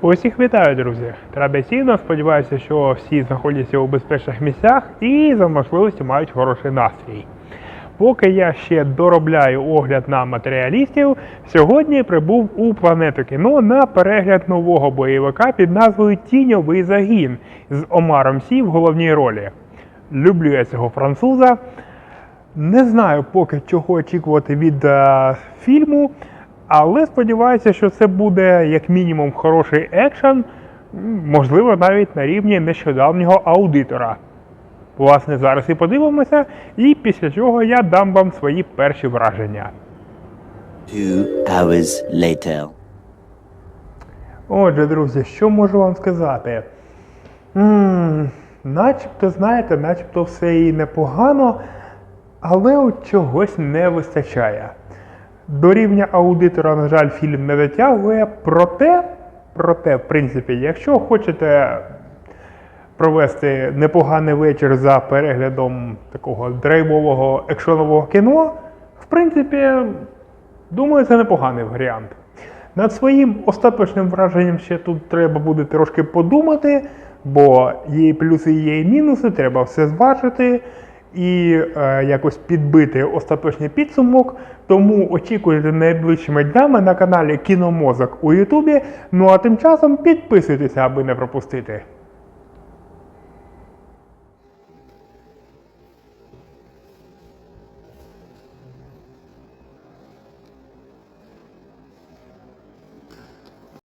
Усіх вітаю, друзі! Традиційно сподіваюся, що всі знаходяться у безпечних місцях і за можливості мають хороший настрій. Поки я ще доробляю огляд на матеріалістів, сьогодні прибув у планету кіно на перегляд нового бойовика під назвою Тіньовий загін з Омаром Сі в головній ролі. Люблю я цього француза. Не знаю поки чого очікувати від е, фільму, але сподіваюся, що це буде як мінімум хороший екшен, можливо, навіть на рівні нещодавнього аудитора. Власне, зараз і подивимося, і після чого я дам вам свої перші враження. Two hours later. Отже, друзі, що можу вам сказати? м начебто, знаєте, начебто все і непогано, але от чогось не вистачає. До рівня аудитора, на жаль, фільм не дотягує, проте, проте, в принципі, якщо хочете провести непоганий вечір за переглядом такого драйвового екшонового кіно, в принципі, думаю, це непоганий варіант. Над своїм остаточним враженням ще тут треба буде трошки подумати, бо є і плюси, є і мінуси, треба все зважити і е, якось підбити остаточний підсумок. Тому очікуйте найближчими днями на каналі Кіномозок у Ютубі. Ну а тим часом підписуйтеся, аби не пропустити.